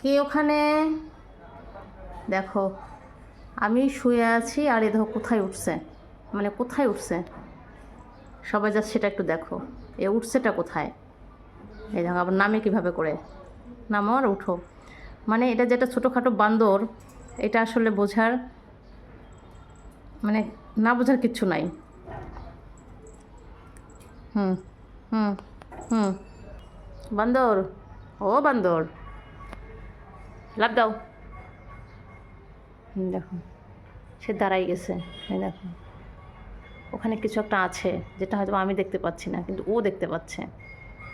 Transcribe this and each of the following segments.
কে ওখানে? দেখো, আমি শুয়ে আছি আর এ দেখো কোথায় উঠছে। মানে কোথায় উঠছে? সবাই যা সেটা একটু দেখো। এ উঠছেটা কোথায়? এই দেখো, আবার নামে কীভাবে করে? নামো আর উঠো। মানে এটা যেটা ছোটোখাটো বান্দর, এটা আসলে বোঝার মানে না বোঝার কিচ্ছু নাই। হুম হুম হুম। বান্দর, ও বান্দর। লাভ দাও। দেখো। সে দাঁড়াই গেছে দেখো। ওখানে কিছু একটা আছে, যেটা হয়তো আমি দেখতে পাচ্ছি না, কিন্তু ও দেখতে পাচ্ছে।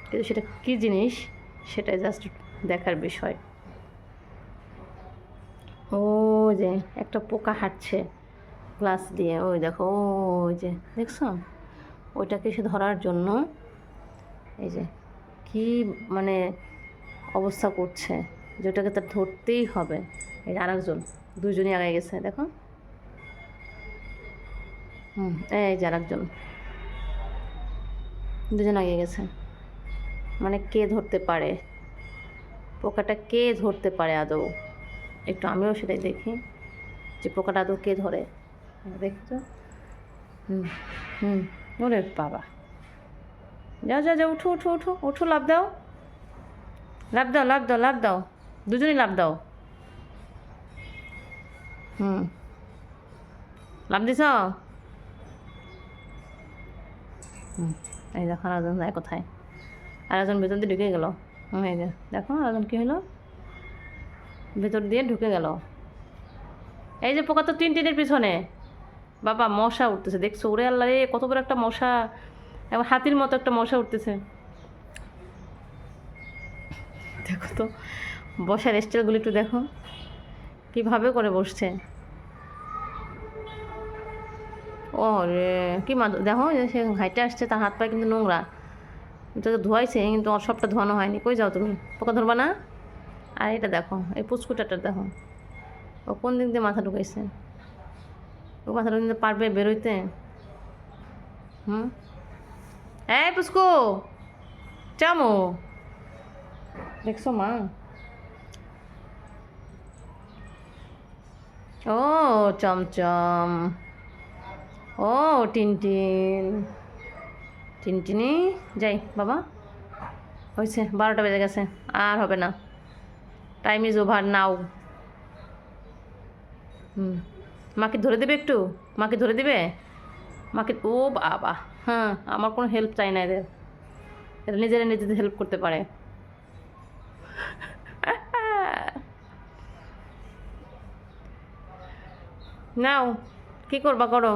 কিন্তু সেটা কী জিনিস? সেটাই জাস্ট দেখার বিষয়। ও যে একটা পোকা হাঁটছে গ্লাস দিয়ে, ওই দেখো ওই যে, দেখছ? ওইটাকে সে ধরার জন্য এই যে কি মানে অবস্থা করছে। যে ওটাকে তার ধরতেই হবে। এই যে আরেকজন দুজনই আগে গেছে, দেখো। হুম, এই যে আরেকজন। দুজন আগে গেছে। মানে কে ধরতে পারে? পোকাটা কে ধরতে পারে আদৌ? একটু আমিও সেটাই দেখি যে পোকাটা আদৌ কে ধরে। দেখছ? হুম হুম, ওরে বাবা। যাও যাও যাও, উঠো উঠো উঠো উঠো লাভ দাও। লাভ দাও লাভ দাও লাভ দাও। দুজনেই লাভ দাও। হুম। লাভ দিছ? হুম এই দেখো আরেকজন যায় কোথায়? আরেকজন ভেতর দিয়ে ঢুকে গেল। হুম এই যে দেখো আরেকজন কী হলো? ভেতর দিয়ে ঢুকে গেল। এই যে পোকা তো তিন টিনের পিছনে। বাবা মশা উঠতেছে। দেখছ? ওরে আল্লাহ রে কত বড় একটা মশা। এবার হাতির মতো একটা মশা উঠতেছে। দেখো তো বসার স্টাইলগুলো একটু দেখো। কীভাবে করে বসছে? ও রে কি মা দেখো সে হাইটে আসছে, তার হাত পায়ে কিন্তু নোংরা। এটা তো ধোয়াইছে, কিন্তু সবটা ধোয়ানো হয়নি। কই যাও তুমি? পোকা ধরবা না? আর এটা দেখো, এই পুচকুটাটা দেখো। ও কোন দিক দিয়ে মাথা ঢুকাইছে? ও মাথা ঢুকিয়ে পারবে বেরোইতে? হুম? এই পুচকু! চামো! দেখছ মা? ও চমচম ও, টিনটিন। টিনটিনি, যাই, বাবা। হয়েছে, বারোটা বেজে গেছে, আর হবে না। Time is over now hmm. মাকে ধরে দেবে একটু? মাকে ধরে দেবে? মাকে, ও বাবা। হ্যাঁ আমার কোনো হেল্প চাই না এদের। এরা নিজেরা নিজেদের হেল্প করতে পারে। নাও, কি করবা করো?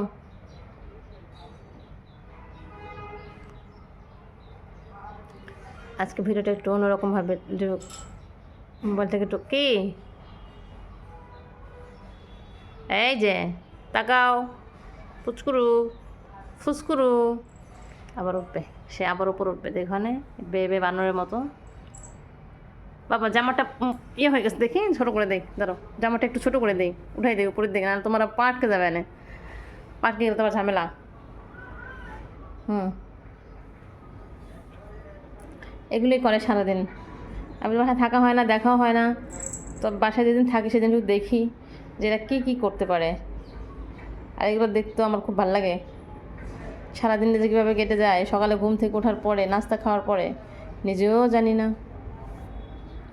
আজকে ভিডিওটা একটু অন্যরকমভাবে মোবাইল থেকে একটু কি? এই যে, তাকাও, পুচকুরু ফুচকুরু আবার উঠবে, সে আবার উপর উঠবে দেখনে বেবে বানরের মতো। বাবা, জামাটা ইয়ে হয়ে গেছে দেখি, ছোটো করে দেই, ধরো, জামাটা একটু ছোটো করে দেই, উঠাই দেই উপরের দিকে না তোমার পাটকে যাবে না। পাটকে গেলে তোমার ঝামেলা। হুম। এগুলোই করে সারাদিন। আমি বাসায় থাকা হয় না, দেখাও হয় না। তো বাসায় যেদিন থাকি, সেদিন শুধু দেখি যে এরা কী কী করতে পারে। আর এগুলো দেখতেও আমার খুব ভালো লাগে। সারাদিন যে কীভাবে কেটে যায়, সকালে ঘুম থেকে ওঠার পরে, নাস্তা খাওয়ার পরে, নিজেও জানি না।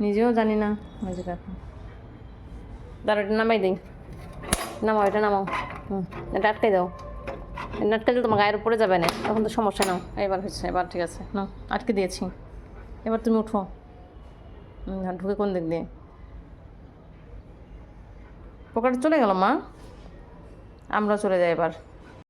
নিজেও জানি না। ওই যে দাঁড়া এটা নামাই দিই। নামাও, এটা নামাও। হুম, এটা আটকে দাও। এটা আটকে দিলে তোমার গায়ের উপরে যাবে না। তখন তো সমস্যা নাও। এবার হচ্ছে এবার ঠিক আছে। নাও, আটকে দিয়েছি। এবার তুমি উঠো। ঢুকে কোন দিক দিয়ে? পোকাটা চলে গেল মা? আমরা চলে যাই এবার।